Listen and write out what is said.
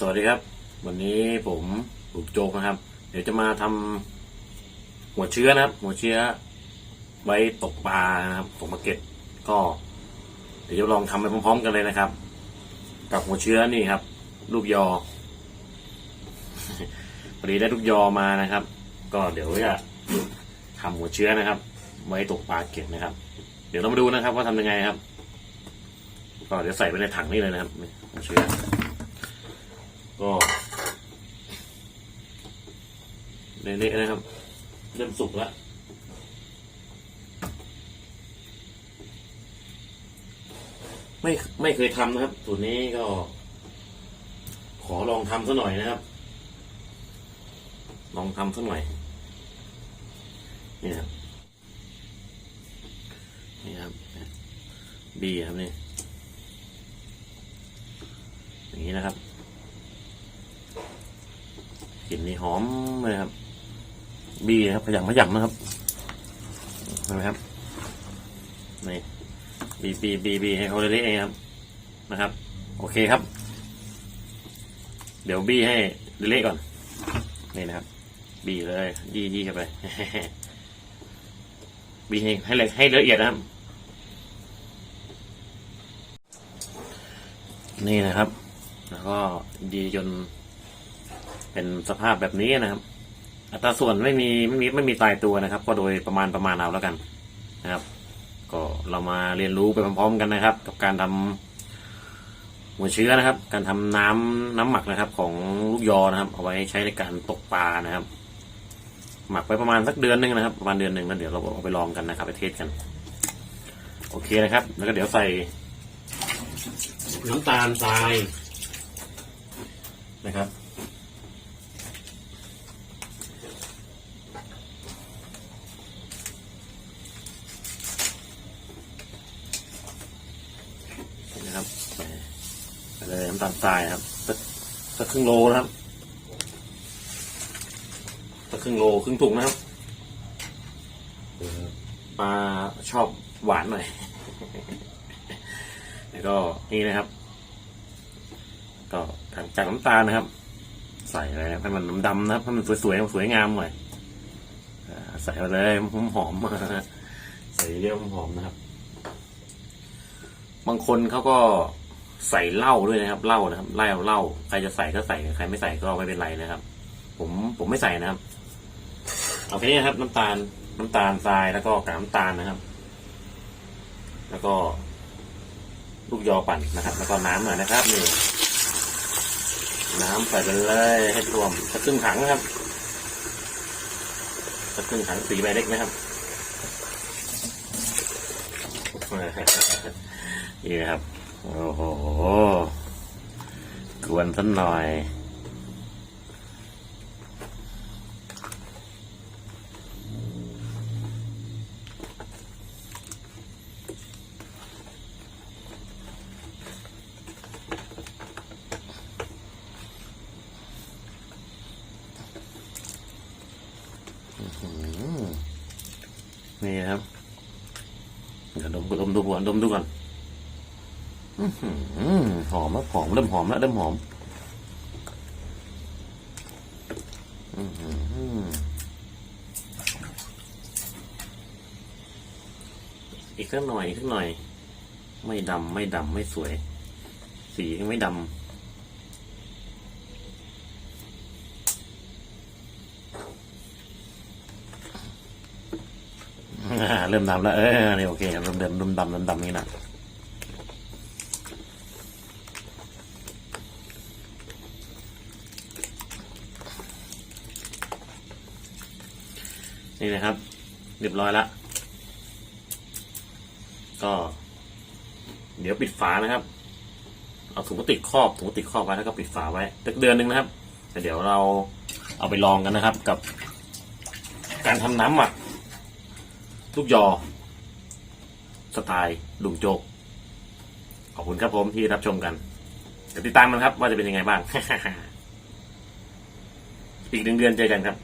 สวัสดีครับ วันนี้ผมลูกโจกนะครับ เดี๋ยวจะมาทำหัวเชื้อนะครับ หัวเชื้อ ไว้ตกปลานะครับตกมาเก็ตก็ เดี๋ยวจะลองทำไปพร้อมๆกันเลยนะครับ กับหัวเชื้อนี่ครับ ลูกยอพอดีได้ลูกยอมานะครับ ก็เดี๋ยวจะทำหัวเชื้อนะครับ ไว้ตกปลาเก็ตนะครับ เดี๋ยวเรามาดูนะครับ ว่าทำยังไงครับ ก็เดี๋ยวใส่ไปในถังนี่เลยนะครับหัวเชื้อ ก็เละๆนะครับ เริ่มสุกแล้วไม่ไม่เคยทำนะครับสูตรนี้ก็ ขอลองทำสักหน่อยนะครับ ลองทำสักหน่อย นี่ครับนี่ครับบีครับนี่อย่างนี้นะครับ กลิ่นนี่หอมเลยครับ บีนะครับขยำขยำนะครับเห็นไหมครับนี่บีบีบีบีให้เขาเละๆเองครับนะครับ โอเคครับ เดี๋ยวบีให้เละๆก่อนนี่นะครับ บีเลยยี่ยี่เข้าไปบีให้ให้ละให้ละเอียดนะครับ นี่นะครับ แล้วก็ดีจน เป็นสภาพแบบนี้นะครับ อัตราส่วนไม่มีไม่มีไม่มีตายตัวนะครับ ก็โดยประมาณประมาณเอาแล้วกันนะครับ ก็เรามาเรียนรู้ไปพร้อมๆกันนะครับ กับการทำหัวเชื้อนะครับ การทำน้ำน้ำหมักนะครับ ของลูกยอนะครับ เอาไว้ใช้ในการตกปลานะครับ หมักไว้ประมาณสักเดือนหนึงนะครับประมาณเดือนหนึ่งแล้วเดี๋ยวเราเอาไปลองกันนะครับไปเทสกัน โอเคนะครับ แล้วก็เดี๋ยวใส่ น้ำตาลทรายนะครับไปไปเลยน้ำตาลทรายครับสักสักครึ่งโลนะครับสักครึ่งโลครึ่งถุงนะครับปลาชอบหวานหน่อย แล้วก็นี่นะครับ ก็จากน้ำตาลนะครับ ใส่อะไรนะให้มันดำๆนะครับให้มันสวยๆสวยงามหน่อยใส่ไปเลยหอมๆใส่เยอะหอมนะครับ บางคนเขาก็ ใส่เหล้าด้วยนะครับเหล้านะครับเหล้าเหล้าใครจะใส่ก็ใส่ใครไม่ใส่ก็ไม่เป็นไรนะครับ ผมผมไม่ใส่นะครับเอาแค่นี้นะครับ น้ำตาลน้ำตาลทรายแล้วก็กากน้ำตาลนะครับ แล้วก็ ลูกยอปั่นนะครับ แล้วก็น้ำหน่อยนะครับนี่น้ำใส่ไปเลยให้ท่วมสักครึ่งถังนะครับสักครึ่งถังสีใบเล็กนะครับนี่นะครับ โอ้โห กวนสักหน่อย นี่ครับ เดี๋ยวดมดมดูก่อนดมดูก่อน หอมแล้วหอมเริ่มหอมแล้วเริ่มหอมอีกสักหน่อยอีกสักหน่อย ไม่ดำไม่ดำไม่สวย สียังไม่ดำเริ่มดำแล้วเออนี่โอเคเริ่มเริ่มเริ่มดำเริ่มดำนี่นะ นี่นะครับเรียบร้อยแล้วก็ เดี๋ยวปิดฝานะครับ เอาถุงพลาสติกครอบถุงพลาสติกครอบไว้แล้วก็ปิดฝาไว้สักเดือนหนึ่งนะครับแต่เดี๋ยวเราเอาไปลองกันนะครับ กับการทำน้ำหมักลูกยอ สไตล์ลุงโจกขอบคุณครับผมที่รับชมกันเดี๋ยวติดตามมันครับว่าจะเป็นยังไงบ้าง อีกหนึ่งเดือนเจอกันครับ